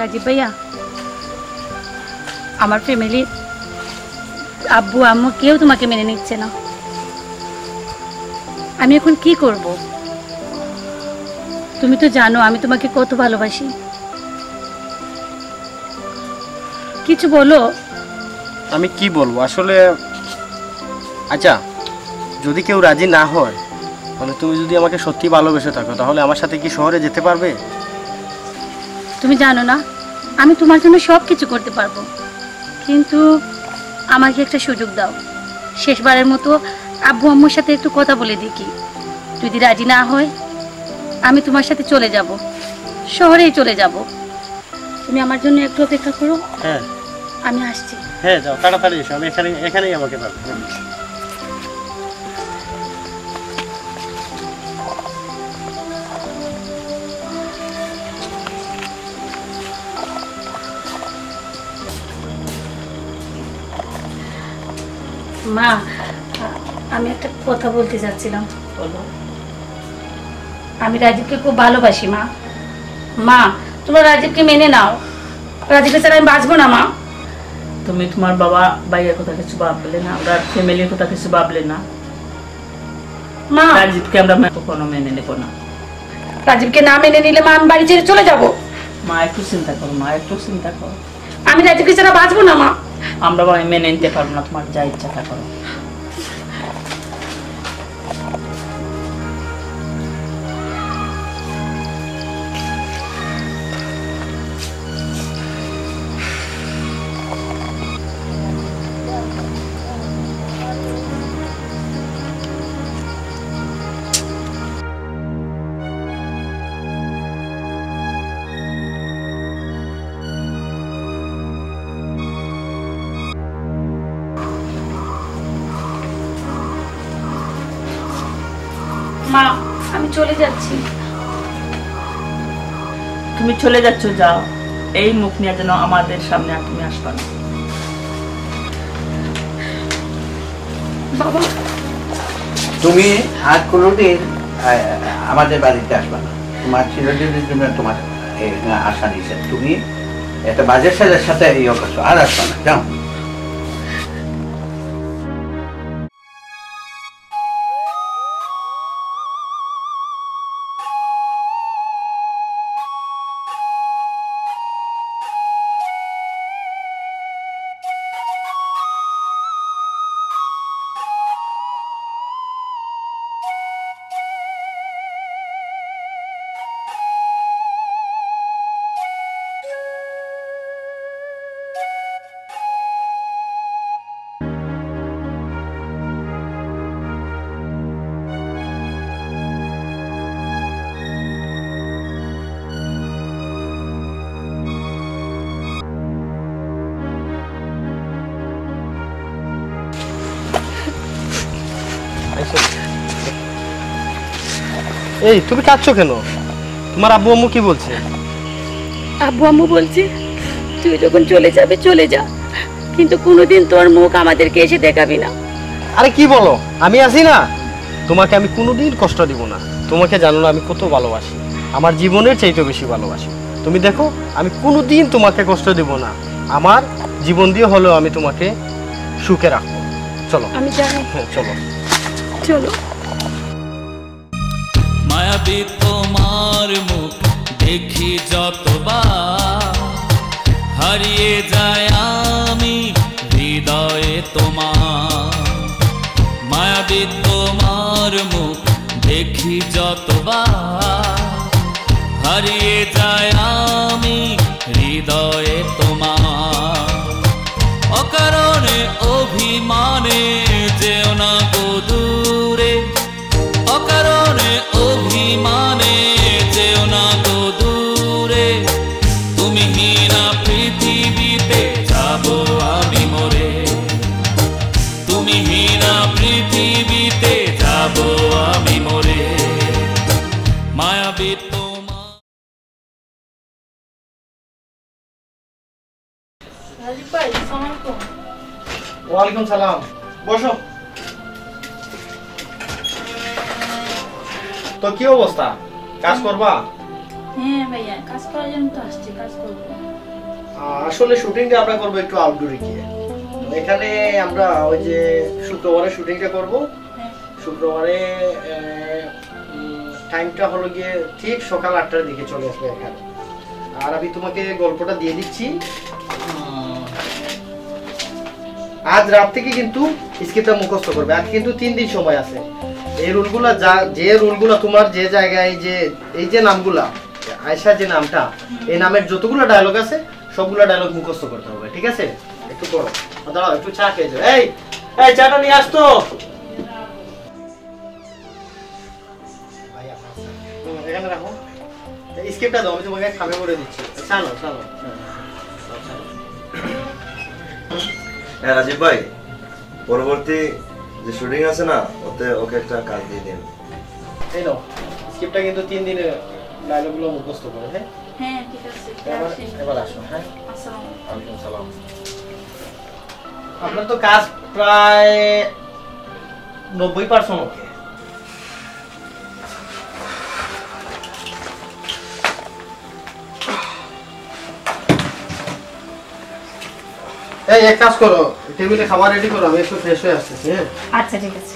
রাজীব ভাইয়া, আমার ফ্যামিলি আব্বু, আম্মু কেউ তোমাকে মেনে নিচ্ছে না। আমি এখন কি করব? তুমি তো জানো আমি তোমাকে কত ভালোবাসি। কিছু বলো। আমি কি বলব? আসলে আচ্ছা যদি কেউ রাজি না হয় মানে তুমি যদি আমাকে সত্যি ভালোবেসে থাকো, তাহলে আমার সাথে কি শহরে যেতে পারবে? তুমি জানো না আমি তোমার জন্য সব কিছু করতে পারব। কিন্তু আমাকে একটা সুযোগ দাও। শেষবারের মতো আব্বু আম্মুর সাথে একটু কথা বলে দেখি। যদি রাজি না হয় আমি তোমার সাথে চলে যাব। শহরেই চলে যাব। তুমি আমার জন্য একটু অপেক্ষা করো। হ্যাঁ। আমি আসছি। হ্যাঁ যাও তাড়াতাড়ি এসো। আমি এখানে এখানেই আমাকে পাবে। মা আমি একটা কথা বলতে চাচ্ছিলাম। বলো। আমি রাজীবকে খুব ভালোবাসি মা। মা তোমরা রাজীবকে মেনে নাও। রাজীবকে ছাড়া আমি বাঁচবো না মা। তুমি তোমার বাবা ভাইয়ের কথা কিছু ভাবলে না আমরা ফ্যামিলির কথা কিছু ভাবলে না। মা। রাজীবকে আমরা কখনো মেনে নেব না। রাজীবকে না মেনে নিলে মা আমি বাড়ি ছেড়ে চলে যাব। মা একটু চিন্তা করো মা একটু চিন্তা করো। আমি রাজীবকে ছাড়া বাঁচবো না মা। আমরা মেনে নিতে পারব না তোমার যা ইচ্ছা তা করো। মা আমি চলে যাচ্ছি। তুমি চলে যাচ্ছ যাও। এই মুখ নিয়ে যেন আমাদের সামনে আর তুমি আসবা না। বাবা। তুমি আর কোনোদিন আমাদের বাড়িতে আসবে না। তোমার চিরদিনের জন্য তোমার এই আশা নিয়েছে। তুমি একটা বাজার সাজার সাথে এই করছ আর আসবে না। যাও। এই তুমি কাঁদছো কেন? তোমার আব্বু আম্মু কি বলছে? আব্বু আম্মু বলছে তুই যখন চলে যাবে চলে যা। কিন্তু কোনোদিন তোর মুখ আমাদেরকে এসে দেখাবি না। আরে কি বলো? আমি আছি না? তোমাকে আমি কোনোদিন কষ্ট দিব না। তোমাকে জানো না আমি কত ভালোবাসি। আমার জীবনের চাইতে বেশি ভালোবাসি। তুমি দেখো আমি কোনোদিন তোমাকে কষ্ট দেব না। আমার জীবন দিয়ে হলেও আমি তোমাকে সুখে রাখব। চলো। আমি জানি হ্যাঁ চলো। চলো। মায়াবী তোমার মুখ, দেখি যতবার। হারিয়ে যায় আমি হৃদয়ে তোমার। মায়াবী তোমার মুখ, দেখি যতবার। হারিয়ে যায় আমি হৃদয়ে তোমার। অকারণে, অভিমানে ওয়ালাইকুম সালাম। বসো। তো কি অবস্থা? কাজ করবা? হ্যাঁ ভাইয়া কাজ করার জন্য তো আসছি কাজ করব। আসলে শুটিংটা আমরা করব একটু আউটডোরে গিয়ে। এখানে আমরা ওই যে শুক্রবারে শুটিংটা করব। হ্যাঁ। শুক্রবারে টাইমটা হলো গিয়ে ঠিক সকাল আটটার দিকে চলে আসবে এখানে। আর আমি তোমাকে গল্পটা দিয়ে দিচ্ছি। আজ রাত থেকে কিন্তু স্ক্রিপ্টটা মুখস্থ করবে। আজ কিন্তু তিন দিন সময় আছে। এই রুলগুলা যা, যে রুলগুলা তোমার যে জায়গায়, যে, এই যে নামগুলা আয়সা যে নামটা, এই নামের যতগুলো ডায়লগ আছে, সবগুলো ডায়লগ মুখস্থ করতে হবে, ঠিক আছে? একটু করো দাঁড়াও, একটু চা খেয়ে যাও। এই এই চাটা নিয়ে আসতো। এখানে রাখো। স্ক্রিপ্টটা দাও, আমি তোমাকে খাবে করে দিচ্ছি। চালো চালো হ্যাঁ রাজীব ভাই পরবর্তী যে শুটিং আছে না ওতে ওকে একটা কাজ দিয়ে দিন। এই নাও স্ক্রিপ্টটা কিন্তু তিন দিনে ডায়লগগুলো মুখস্থ করে হ্যাঁ? হ্যাঁ ঠিক আছে এবার এবার আসো হ্যাঁ? আসসালামু আলাইকুম। সালাম। আপনার তো কাজ প্রায় নব্বই পার্সেন্ট এই এক কাজ করো টেবিলে খাবার রেডি করো আমি একটু ফ্রেশ হয়ে আসতেছি হ্যাঁ? আচ্ছা ঠিক আছে।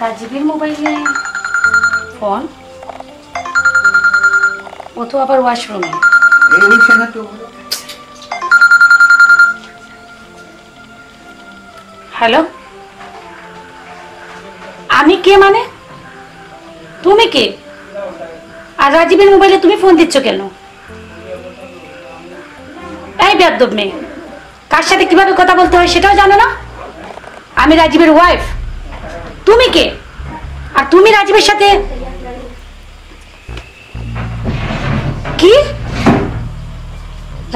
রাজীবের মোবাইলে ফোন? ও তো আবার ওয়াশরুমে হ্যালো? আমি কে মানে? তুমি কে? আর রাজীবের মোবাইলে তুমি ফোন দিচ্ছ কেন? এই বেয়াদব মেয়ে, কার সাথে কীভাবে কথা বলতে হয় সেটাও জানো না? আমি রাজীবের ওয়াইফ তুমি কে? আর তুমি রাজীবের সাথে কি?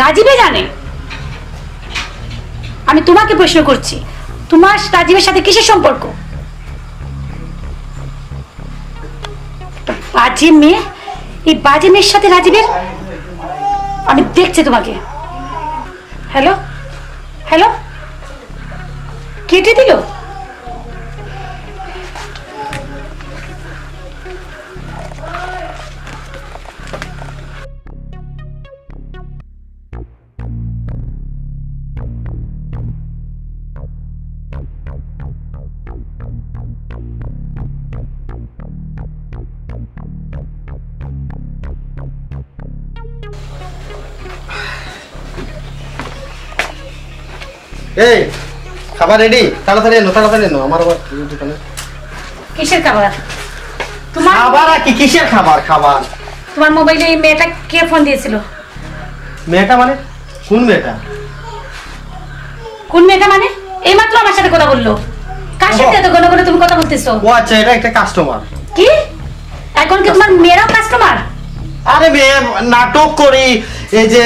রাজীবে জানে। আমি তোমাকে প্রশ্ন করছি তোমার রাজীবের সাথে কিসের সম্পর্ক? বাজে মেয়ে, এই বাজে মেয়ের সাথে রাজীবের আমি দেখছি তোমাকে। হ্যালো হ্যালো কেটে দিল? এই খাবার রেডি তাড়াতাড়ি এনো তাড়াতাড়ি এনো আমার আবার দোকানে। কিসের খাবার? তোমার খাবার আর কি কিসের খাবার খাবার? তোমার মোবাইলে এই মেয়েটা কে ফোন দিয়েছিল? মেয়েটা মানে? কোন মেয়েটা? কোন মেয়েটা মানে? এইমাত্র আমার সাথে কথা বলল। কার সাথে এত ঘন ঘন তুমি কথা বলতেছো? ও আচ্ছা এটা একটা কাস্টমার কি? এখন কি তোমার মেয়েরাও কাস্টমার আরে মেয়ে নাটক করি এই যে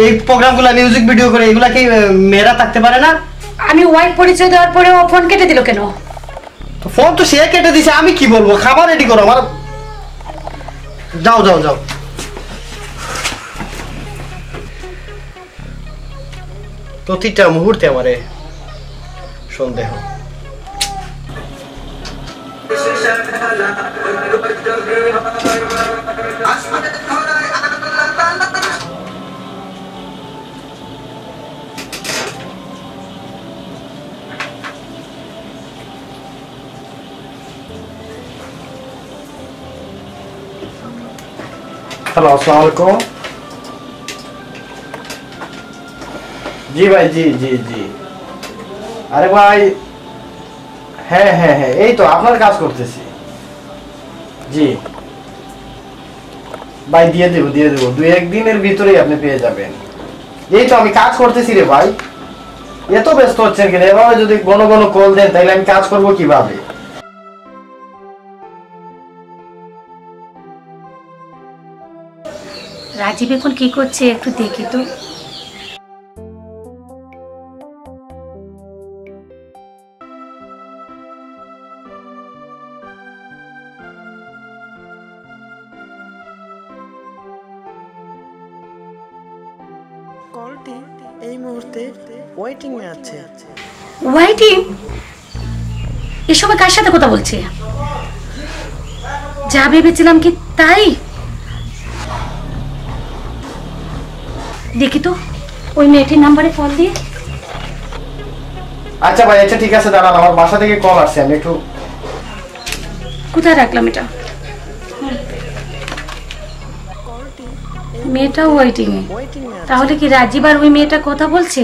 এই প্রোগ্রামগুলো মিউজিক ভিডিও করে এগুলা কি মেয়েরা থাকতে পারে না? আমি ওয়াইফ পরিচয় দেওয়ার পরে ও ফোন কেটে দিল কেন? তো ফোন তো সে কেটে দিছে আমি কি বলব? খাবার রেডি করো আমার যাও যাও যাও। প্রতিটা মুহূর্তে আমারে সন্দেহ। হ্যালো আসসালামু আলাইকুম জি ভাই জি জি জি আরে ভাই হ্যাঁ হ্যাঁ হ্যাঁ এই তো আপনার কাজ করতেছি। জি। ভাই, দিয়ে দেবো দিয়ে দেবো। দুই একদিনের ভিতরেই আপনি পেয়ে যাবেন। এই তো আমি কাজ করতেছি রে ভাই। এত ব্যস্ত হচ্ছেন কেন? এভাবে যদি ঘন ঘন কল দেন, তাহলে আমি কাজ করব কীভাবে? রাজীব এখন কি করছে একটু দেখি তো। কলটি এই মুহূর্তে ওয়েটিং এ আছে। ওয়াইটি এ সময় কার সাথে কথা বলছে? যা ভেবেছিলাম কি তাই? দেখি তো ওই মেয়েটির নাম্বারে ফোন দিয়ে। আচ্ছা ভাই আচ্ছা ঠিক আছে দাঁড়ান আমার বাসা থেকে কল আসছে আমি একটু কোথায় রাখলাম এটা? মেয়েটাও ওয়েটিং এ। তাহলে কি রাজীব আর ওই মেয়েটা কথা বলছে?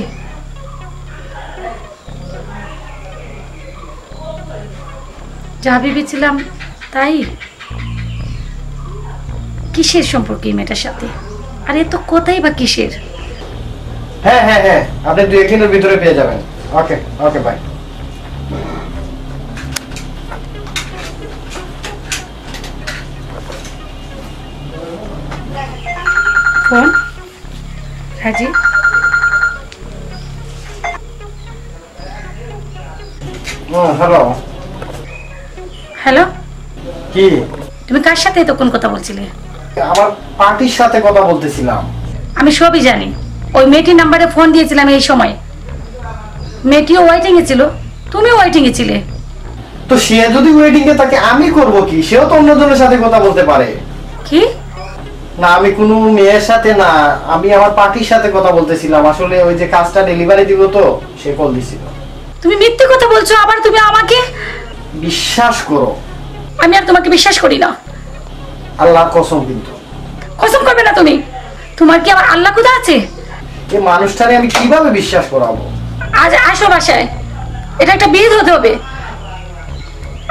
যা ভেবেছিলাম তাই। কিসের সম্পর্কে মেয়েটার সাথে? আর এ তো কোথায় বা কিসের? হ্যাঁ হ্যাঁ হ্যাঁ আপনি দুই একদিনের ভিতরে পেয়ে যাবেন। Okay okay bye phone? হুম হ্যালো হ্যালো? কি? তুমি কার সাথে এতক্ষণ কথা বলছিলে? আমার পার্টির সাথে কথা বলতেছিলাম। আমি সবই জানি। ওই মেয়েটির নাম্বারে ফোন দিয়েছিলাম এই সময়। মেয়েটিও ওয়াইটিং এ ছিল। তুমিও ওয়াইটিং এ ছিলে। তো সে যদি ওয়েডিং এ থাকে আমি করব কি? সেও তো অন্যজনের সাথে কথা বলতে পারে। কি? না আমি কোনো মেয়ের সাথে না। আমি আমার পার্টির সাথে কথা বলতেছিলাম। আসলে ওই যে কাজটা ডেলিভারি দিব তো সে কল দিছিল। তুমি মিথ্যে কথা বলছো আবার তুমি আমাকে? বিশ্বাস করো। আমি আর তোমাকে বিশ্বাস করি না। আল্লাহ কসম কিন্তু। কসম করবে না তুমি? তোমার কি আমার আল্লাহ কোথা আছে? এই মানুষটারে আমি কীভাবে বিশ্বাস করাবো? আজ আসো বাসায়। এটা একটা বিয়ে হতে হবে।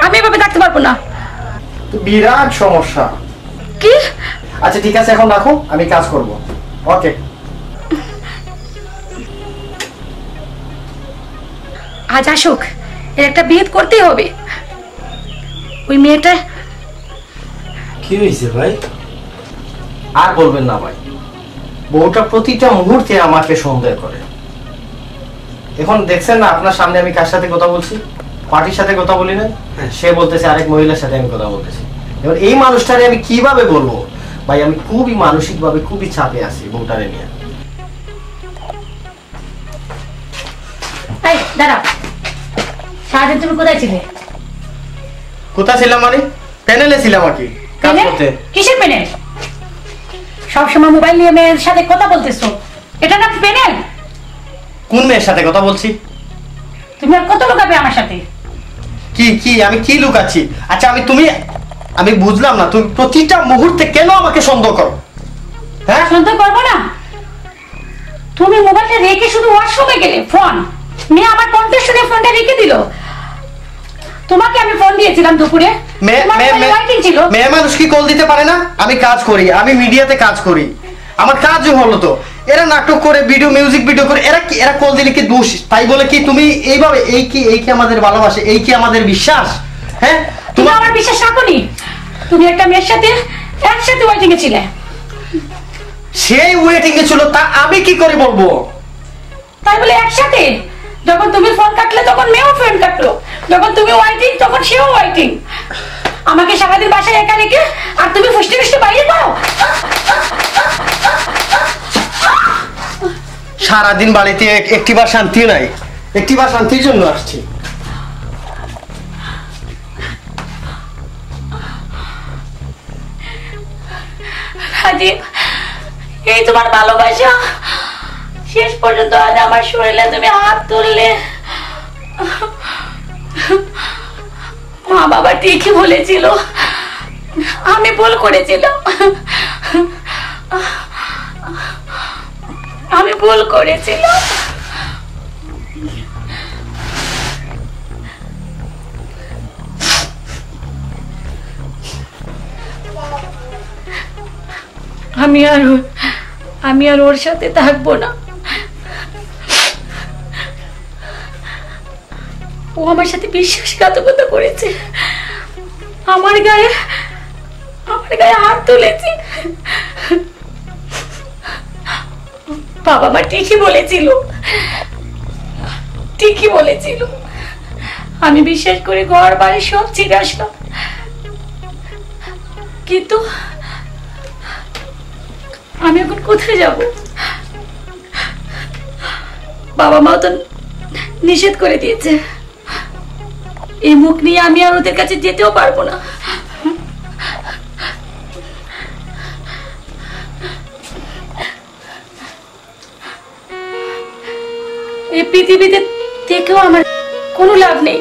আমি এভাবে থাকতে পারব না। তো বিরাট সমস্যা। কি? আচ্ছা ঠিক আছে এখন রাখো আমি কাজ করব। ওকে। আজ আসুক। এর একটা বিয়ে করতেই হবে। ওই মেয়েটা কি হয়েছে ভাই? আর বলবেন না ভাই। বউটা প্রতিটা মুহূর্তে আমাকে সন্দেহ করে। এখন দেখছেন না আপনার সামনে আমি কার সাথে কথা বলছি? পার্টির সাথে কথা বলি না সে বলতেছে আরেক মহিলার সাথে আমি কথা বলতেছি। এবার এই মানুষটারে আমি কীভাবে বলব? ভাই আমি খুবই মানসিক ভাবে খুবই চাপে আছি বউটারে নিয়ে। দাঁড়াও সারাদিন তুমি কোথায় ছিলে? কোথায় ছিলাম মানে? প্যানেলে ছিলাম আর কি কাজ করতে। কিসের পেনে সবসময় মোবাইল নিয়ে মেয়ের সাথে কথা বলতেছো। এটা না পেনেল কোন মেয়ের সাথে কথা বলছি? তুমি আর কত লোকাবে আমার সাথে? কি কি আমি কি লুকাচ্ছি? আচ্ছা আমি তুমি আমি বুঝলাম না তুমি প্রতিটা মুহূর্তে কেন আমাকে সন্দেহ করো? হ্যাঁ? শুনতে পারব না? তুমি মোবাইলটা রেখে শুধু ওয়াশরুমে গেলে ফোন। মেয়ে আমার কণ্ঠে শুনে ফোনটা রেখে দিল। তোমাকে আমি ফোন দিয়েছিলাম দুপুরে। মেয়ে মানুষ কি কল দিতে পারে না? আমি কাজ করি আমি মিডিয়াতে কাজ করি। আমার কাজও হলো তো এরা নাটক করে ভিডিও মিউজিক ভিডিও করে এরা কি এরা কল দিলে কি দোষ? তাই বলে কি তুমি এইভাবে এই কি এই কি আমাদের ভালোবাসে এই কি আমাদের বিশ্বাস? হ্যাঁ? তুমি আমার বিশ্বাস রাখোনি তুমি একটা মেয়ের সাথে একসাথে ওয়াইটিং এ ছিলে। সেই ওয়েটিং এ ছিল তা আমি কি করে বলব? তাই বলে একসাথে? যখন তুমি ফোন কাটলে তখন মেয়েও ফোন কাটলো। যখন তুমি ওয়াইটিং তখন সেও ওয়াইটিং আমাকে সারাদিন বাসায় একা রেখে আর তুমি ফুষ্টি ফুষ্টি বাইরে পাও সারাদিন বাড়িতে এক- একটিবার শান্তি নাই। একটিবার শান্তির জন্য আসছি। রাজীব এই তোমার ভালোবাসা। শেষ পর্যন্ত আজ আমার শরীরে তুমি হাত তুললে। মা বাবা ঠিকই বলেছিল। আমি ভুল করেছিলাম। আমি ভুল করেছিলাম। আমি আর আমি আর ওর সাথে থাকব না। ও আমার সাথে বিশ্বাসঘাতকতা করেছে। আমার গায়ে আমার গায়ে হাত তুলেছে। বাবা মা ঠিকই বলেছিল। ঠিকই বলেছিল। আমি বিশ্বাস করে ঘর বাড়ি সব ছেড়ে আসলাম। কিন্তু আমি এখন কোথায় যাব? বাবা মাও তো নিষেধ করে দিয়েছে। এই মুখ নিয়ে আমি আর ওদের কাছে যেতেও পারব না। এই পৃথিবীতে থেকেও আমার কোনো লাভ নেই।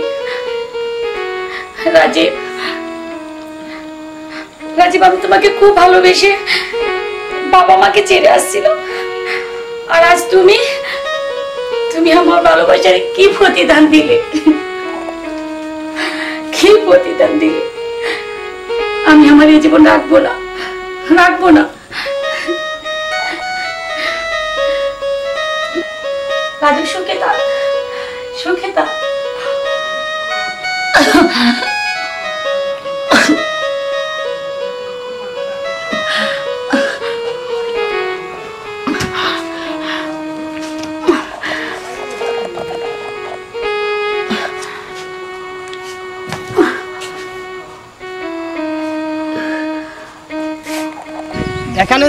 রাজীব রাজীব, আমি তোমাকে খুব ভালোবেসে বাবা মাকে ছেড়ে আসছিলাম আর আজ তুমি তুমি আমার ভালোবাসার কি প্রতিদান দিলে? প্রতিদান দিলে। আমি আমার এই জীবন রাখব না রাখব না। রাজু, সুখে থাক সুখে থাক।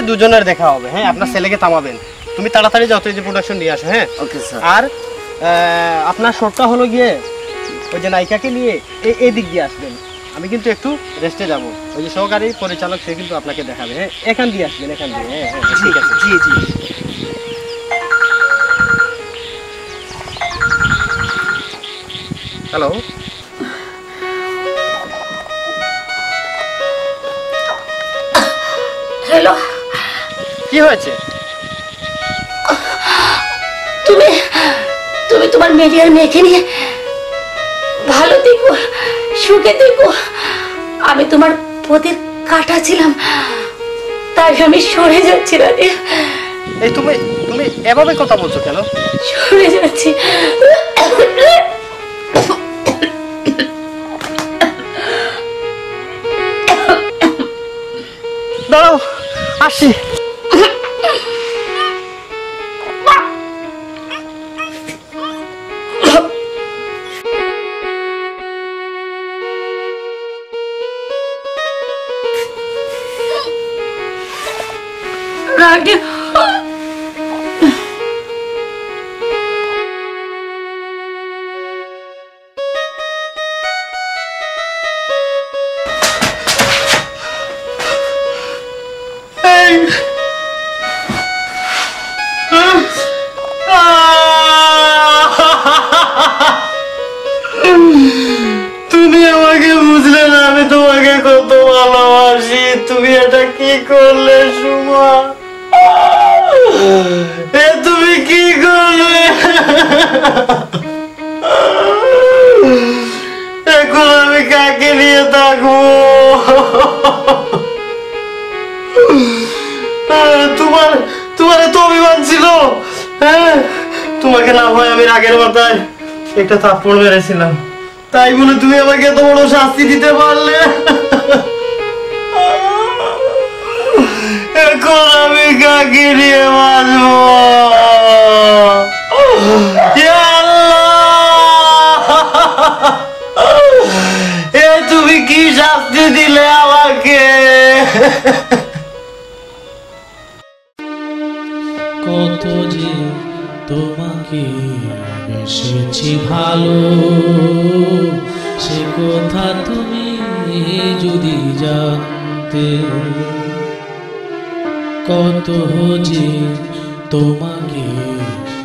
দুজনের দেখা হবে হ্যাঁ? আপনার ছেলেকে থামাবেন। তুমি তাড়াতাড়ি যত যে প্রোডাকশন নিয়ে আসো হ্যাঁ? Okay sir. আর আপনার শটটা হলো গিয়ে ওই যে নায়িকাকে নিয়ে এই দিক দিয়ে আসবেন। আমি কিন্তু একটু রেস্টে যাব। ওই যে সহকারী পরিচালক সে কিন্তু আপনাকে দেখাবে হ্যাঁ? এখান দিয়ে আসবেন এখান দিয়ে হ্যাঁ হ্যাঁ ঠিক আছে। জি জি হ্যালো কি হয়েছে? তুমি তুমি তোমার মেডিয়ার মেয়েকে নিয়ে ভালো দেখো সুখে দেখো আমি তোমার পথের কাটা ছিলাম তাই আমি সরে যাচ্ছি রাজীব এই তুমি তুমি এভাবে কথা বলছো কেন? সরে যাচ্ছি। দাঁড়াও আসি তুমি কি করলে? এখন আমি কাকে নিয়ে থাকব? তোমার তোমার এত অভিমান ছিল হ্যাঁ? তোমাকে না হয় আমি রাগের মাথায় একটা থাপ্পড় মেরেছিলাম। তাই বলে তুমি আমাকে এত বড় শাস্তি দিতে পারলে? এখন আমি কাকে নিয়ে বাঁচবো। এ তুমি কি শাস্তি দিলে আমাকে? কত যে তোমাকে বেসেছি ভালো, সে কথা তুমি যদি জানতে কত যে তোমাকে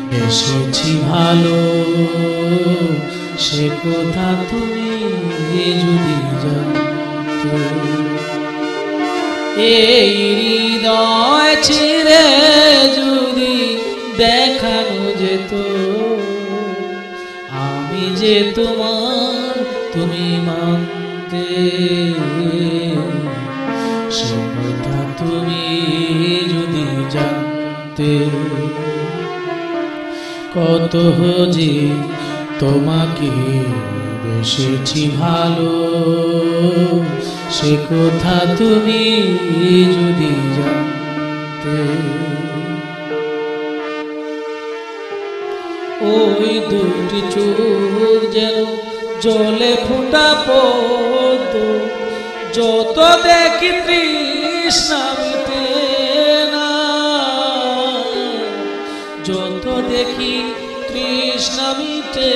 বেসেছি ভালো। সে কথা তুমি যদি জানতে। এই হৃদয় ছিঁড়ে যদি দেখানো যেত, আমি যে তোমার তুমি মানতে। সে তুমি যদি জানতে কত যে তোমাকে বেসেছি ভালো, সে কথা তুমি যদি জানতে ওই দুটি চোখ যেন জলে ফোটা পদ্ম যত দেখি তৃষ্ণা মিটে না। যত দেখি তৃষ্ণা মিটে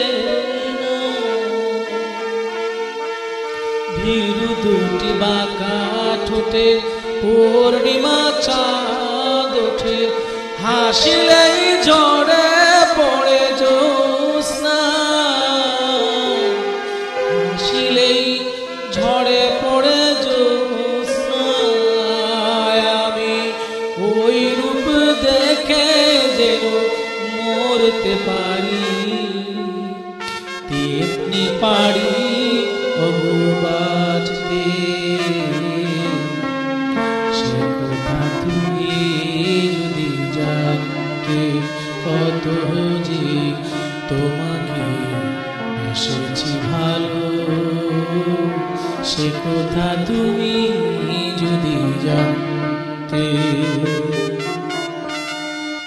ভীরু দুটি বাঁকা ঠোঁটে, পূর্ণিমা চাঁদ ওঠে। হাসিলেই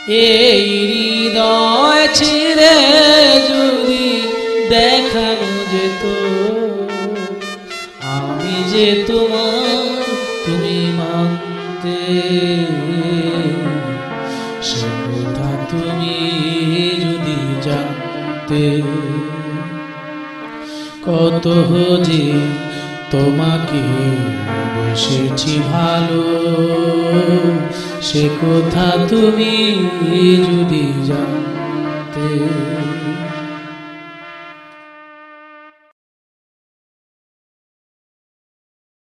এই হৃদয় ছিঁড়ে যদি দেখানো যেত, আমি যে তোমার তুমি মানতে সে তুমি যদি জানতে। কত যে তোমাকে বেসেছি ভালো সে কথা তুমি যদি জানতে